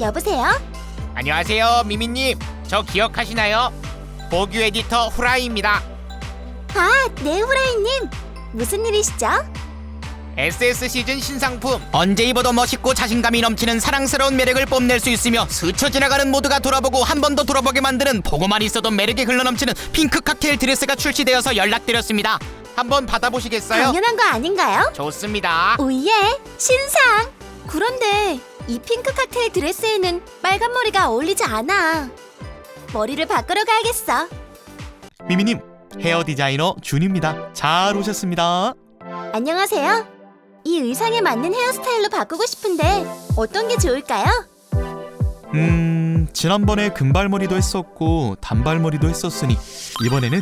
여보세요? 안녕하세요, 미미님. 저 기억하시나요? 보규 에디터 후라이입니다. 아, 네, 후라이님. 무슨 일이시죠? SS 시즌 신상품 언제 입어도 멋있고 자신감이 넘치는 사랑스러운 매력을 뽐낼 수 있으며 스쳐 지나가는 모두가 돌아보고 한 번 더 돌아보게 만드는 보고만 있어도 매력이 흘러넘치는 핑크 칵테일 드레스가 출시되어서 연락드렸습니다. 한번 받아보시겠어요? 당연한 거 아닌가요? 좋습니다. 오예, 신상. 그런데 이 핑크 칵테일 드레스에는 빨간 머리가 어울리지 않아. 머리를 바꾸러 가야겠어. 미미님 헤어 디자이너 준입니다. 잘 오셨습니다. 안녕하세요. 이 의상에 맞는 헤어스타일로 바꾸고 싶은데 어떤 게 좋을까요? 음 지난번에 금발머리도 했었고 단발머리도 했었으니 이번에는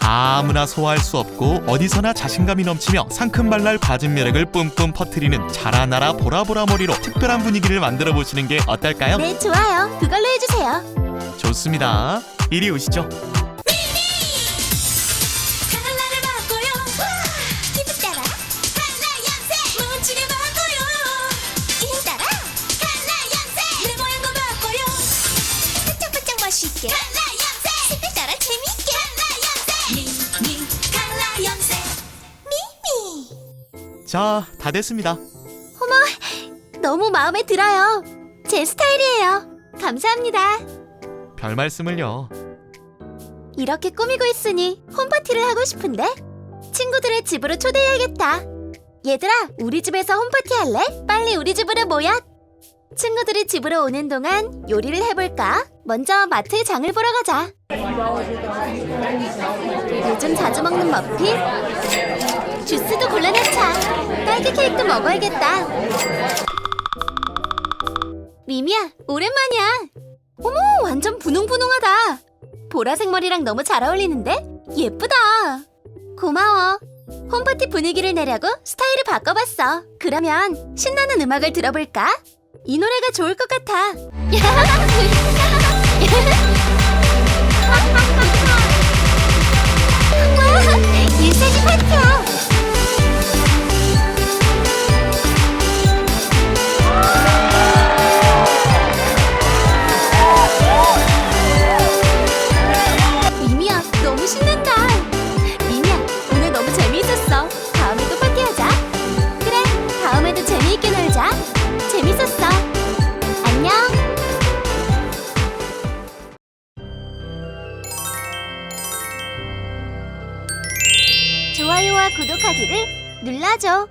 아무나 소화할 수 없고 어디서나 자신감이 넘치며 상큼발랄 받은 매력을 뿜뿜 퍼뜨리는 자라나라 보라보라 머리로 특별한 분위기를 만들어 보시는 게 어떨까요? 네, 좋아요. 그걸로 해주세요. 좋습니다. 이리 오시죠. 자, 다 됐습니다. 너무 마음에 들어요. 제 스타일이에요. 감사합니다. 별 말씀을요. 이렇게 꾸미고 있으니 홈파티를 하고 싶은데 친구들을 집으로 초대해야겠다. 얘들아, 우리 집에서 홈파티 할래? 빨리 우리 집으로 모여. 친구들이 집으로 오는 동안 요리를 해볼까? 먼저 마트에 장을 보러 가자. 요즘 자주 먹는 머핀, 주스도 골라놓자. 딸기 케이크도 먹어야겠다. 미미야, 오랜만이야. 어머, 완전 분홍분홍하다. 보라색 머리랑 너무 잘 어울리는데? 예쁘다. 고마워. 홈파티 분위기를 내려고 스타일을 바꿔봤어. 그러면 신나는 음악을 들어볼까? 이 노래가 좋을 것 같아. 좋아요와 구독하기를 눌러줘.